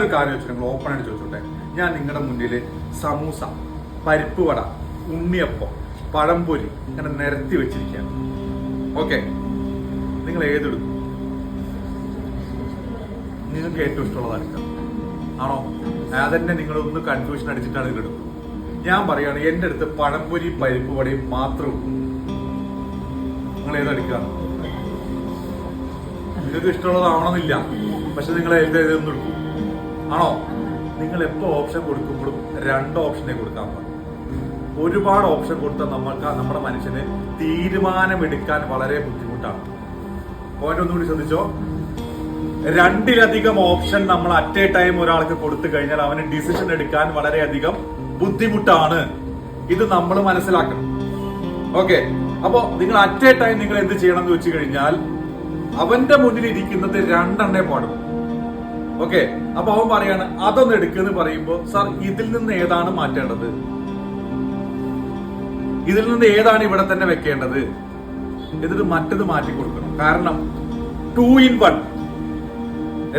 ഒരു കാര്യം വെച്ചു നിങ്ങൾ ഓപ്പൺ ആയിട്ട് ചോദിച്ചോട്ടെ? ഞാൻ നിങ്ങളുടെ മുന്നിൽ സമൂസ പരിപ്പ് വട ഉണ്ണിയപ്പം പഴംപൊരി ഇങ്ങനെ നിരത്തി വെച്ചിരിക്കുകയാണ്. ഓക്കെ നിങ്ങൾ ഏതെടുക്കും? നിങ്ങൾക്ക് ഏറ്റവും ഇഷ്ടമുള്ളത് എടുക്കാം ആണോ? അതന്നെ നിങ്ങൾ ഒന്ന് കൺഫ്യൂഷൻ അടിച്ചിട്ടാണ് നിങ്ങൾ എടുക്കുന്നത്. ഞാൻ പറയുകയാണ് എന്റെ അടുത്ത് പഴംപൊരി പരിപ്പ് വടയും മാത്രം. നിങ്ങൾ ഏതെടുക്കുക നിങ്ങൾക്ക് ഇഷ്ടമുള്ളതാവണമെന്നില്ല. പക്ഷെ നിങ്ങൾ ഏതെന്ന് എടുക്കും. ആണോ? നിങ്ങൾ എപ്പോ ഓപ്ഷൻ കൊടുക്കുമ്പോഴും രണ്ട് ഓപ്ഷനെ കൊടുക്കാൻ പാടില്ല ഒരുപാട് ഓപ്ഷൻ കൊടുത്താൽ നമ്മൾക്ക് നമ്മുടെ മനുഷ്യന് തീരുമാനമെടുക്കാൻ വളരെ ബുദ്ധിമുട്ടാണ്. പോയിന്റ് ഒന്നുകൂടി ശ്രദ്ധിച്ചോ? രണ്ടിലധികം ഓപ്ഷൻ നമ്മൾ അറ്റ് എ ടൈം ഒരാൾക്ക് കൊടുത്തു കഴിഞ്ഞാൽ അവന് ഡിസിഷൻ എടുക്കാൻ വളരെയധികം ബുദ്ധിമുട്ടാണ്. ഇത് നമ്മൾ മനസ്സിലാക്കണം. ഓക്കെ അപ്പോ നിങ്ങൾ അറ്റ് എ ടൈം നിങ്ങൾ എന്ത് ചെയ്യണം എന്ന് വെച്ച് കഴിഞ്ഞാൽ അവന്റെ മുന്നിൽ ഇരിക്കുന്നത് രണ്ടെണ്ണേ പാടും ഓക്കെ അപ്പൊ അവൻ പറയാണ് അതൊന്ന് എടുക്കുന്ന പറയുമ്പോ സാർ ഇതിൽ നിന്ന് ഏതാണ് മാറ്റേണ്ടത്? ഇതിൽ നിന്ന് ഏതാണ് ഇവിടെ തന്നെ വെക്കേണ്ടത്? എന്നിട്ട് മറ്റത് മാറ്റി കൊടുക്കണം. കാരണം ടു ഇൻ വൺ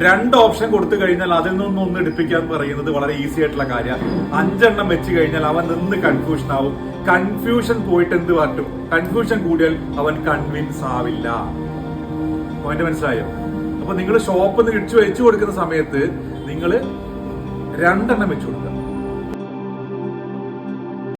രണ്ട് ഓപ്ഷൻ കൊടുത്തു കഴിഞ്ഞാൽ അതിൽ നിന്നും ഒന്ന് എടുപ്പിക്കാൻ പറയുന്നത് വളരെ ഈസി ആയിട്ടുള്ള കാര്യമാണ് അഞ്ചെണ്ണം വെച്ച് കഴിഞ്ഞാൽ അവൻ നിന്ന് കൺഫ്യൂഷൻ ആവും. കൺഫ്യൂഷൻ പോയിട്ട് എന്ത് പറ്റും കൺഫ്യൂഷൻ കൂടിയാൽ അവൻ കൺവിൻസ് ആവില്ല. പോയിന്റ് മനസ്സിലായോ? അപ്പൊ നിങ്ങൾ ഷോപ്പിൽ നിന്ന് ഇടിച്ചു വെച്ചു കൊടുക്കുന്ന സമയത്ത് നിങ്ങൾ രണ്ടെണ്ണം വെച്ചു കൊടുക്കുക.